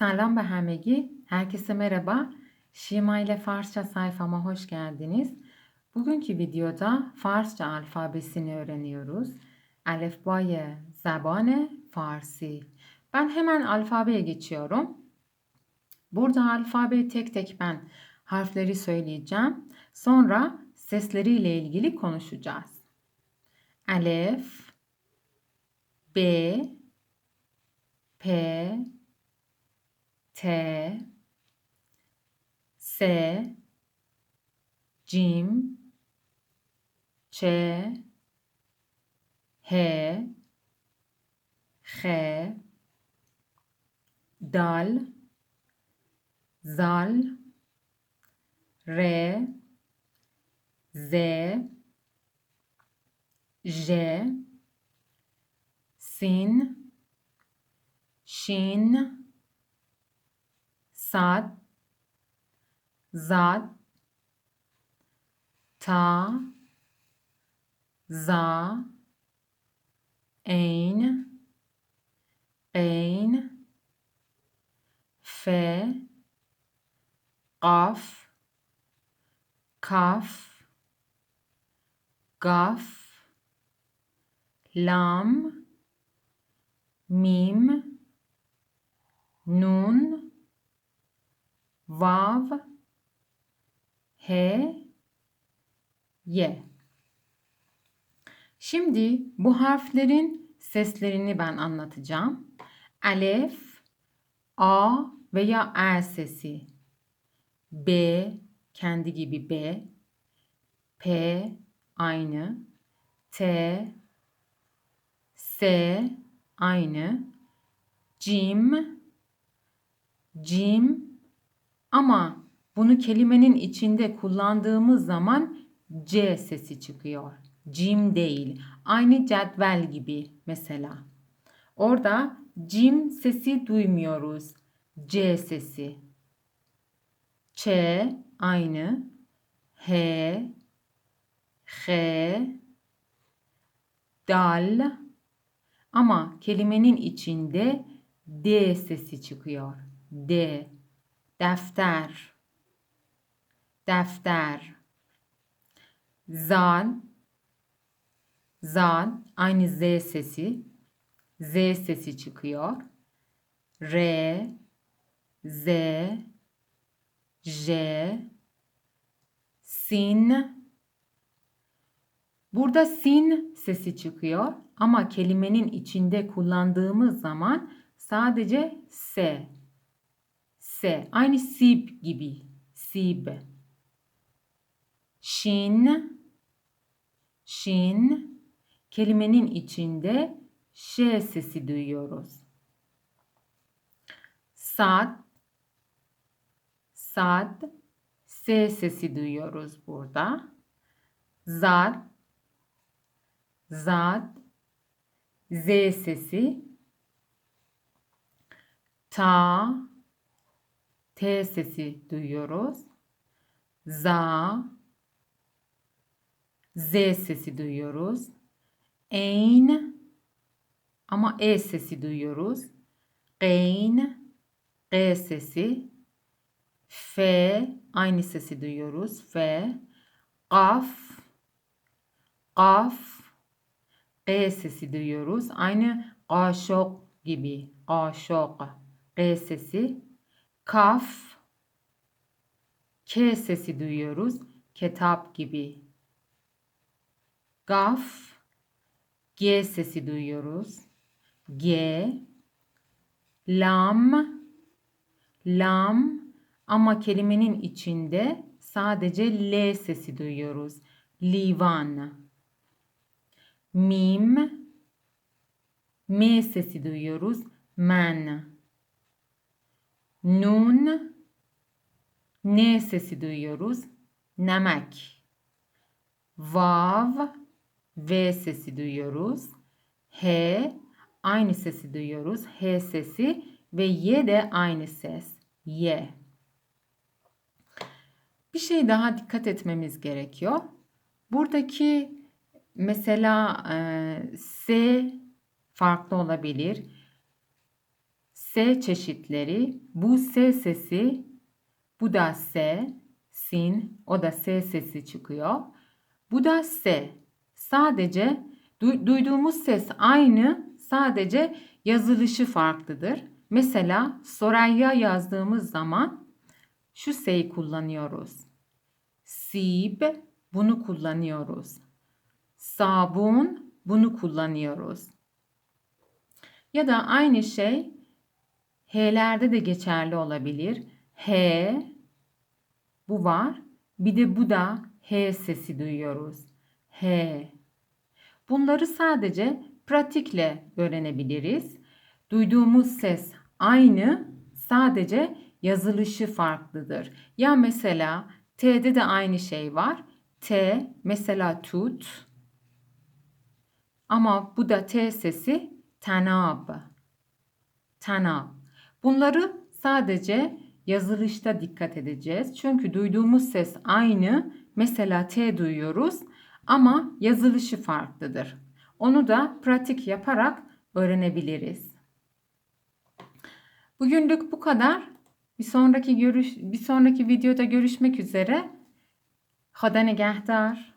Selam ve Hermegi, herkese merhaba. Şima ile Farsça sayfama hoş geldiniz. Bugünkü videoda Farsça alfabesini öğreniyoruz. Alefbay zabane Farsi. Ben hemen alfabeye geçiyorum. Burada alfabeyi tek tek ben harfleri söyleyeceğim. Sonra sesleriyle ilgili konuşacağız. Alef, B, P, T, S, Cim, Ç, H, H, Dal, Zal, R, Z, J, Sin, Şin, Sad, Zad, Ta, Za, Eyn, Eyn, Fe, Qaf, Kaf, Gaf, Lam, Mim, Nun, Vav, He, Ye. Şimdi bu harflerin seslerini ben anlatacağım. Alef, A veya E sesi. B, kendi gibi B. P, aynı. T, S, aynı. Cim, cim ama bunu kelimenin içinde kullandığımız zaman C sesi çıkıyor. Cim değil. Aynı cetvel gibi mesela. Orada cim sesi duymuyoruz. C sesi. Ç aynı. H H dal ama kelimenin içinde D sesi çıkıyor. D. Defter. Defter. Zal. Zal. Aynı Z sesi. Z sesi çıkıyor. R. Z. J. Sin. Burada sin sesi çıkıyor ama kelimenin içinde kullandığımız zaman sadece S. S. Aynı sib gibi. Sib. Şin. Şin. Kelimenin içinde Ş sesi duyuyoruz. Sad. Sad. S sesi duyuyoruz burada. Zad. Zad. Z sesi. Ta. T sesi duyuyoruz. Za. Z sesi duyuyoruz. Ein. Ama E sesi duyuyoruz. Geyn. G sesi. F. Aynı sesi duyuyoruz. F. Kaf. Kaf. G sesi duyuyoruz. Aynı kaşok gibi. Kaşok. G sesi. Kaf. K sesi duyuyoruz. Kitap gibi. Gaf. G sesi duyuyoruz. G. Lam. Lam. Ama kelimenin içinde sadece L sesi duyuyoruz. Livan. Mim. M sesi duyuyoruz. Men. Nun. N sesi duyuyoruz. Nemek. Vav. V sesi duyuyoruz. H. Aynı sesi duyuyoruz. H sesi ve Y de aynı ses. Y. Bir şey daha dikkat etmemiz gerekiyor. Buradaki mesela e, S farklı olabilir. S çeşitleri. Bu S sesi, bu da S, sin, o da S sesi çıkıyor. Bu da S. Sadece du- duyduğumuz ses aynı, sadece yazılışı farklıdır. Mesela Soraya yazdığımız zaman şu S'yi kullanıyoruz. Sib bunu kullanıyoruz. Sabun bunu kullanıyoruz. Ya da aynı şey H'lerde de geçerli olabilir. H bu var. Bir de bu da H sesi duyuyoruz. H. Bunları sadece pratikle öğrenebiliriz. Duyduğumuz ses aynı, sadece yazılışı farklıdır. Ya mesela T'de de aynı şey var. T mesela tut. Ama bu da T sesi tenab. Tenab. Bunları sadece yazılışta dikkat edeceğiz. Çünkü duyduğumuz ses aynı. Mesela T duyuyoruz ama yazılışı farklıdır. Onu da pratik yaparak öğrenebiliriz. Bugünlük bu kadar. Bir sonraki görüş bir sonraki videoda görüşmek üzere. Hada nigahdar.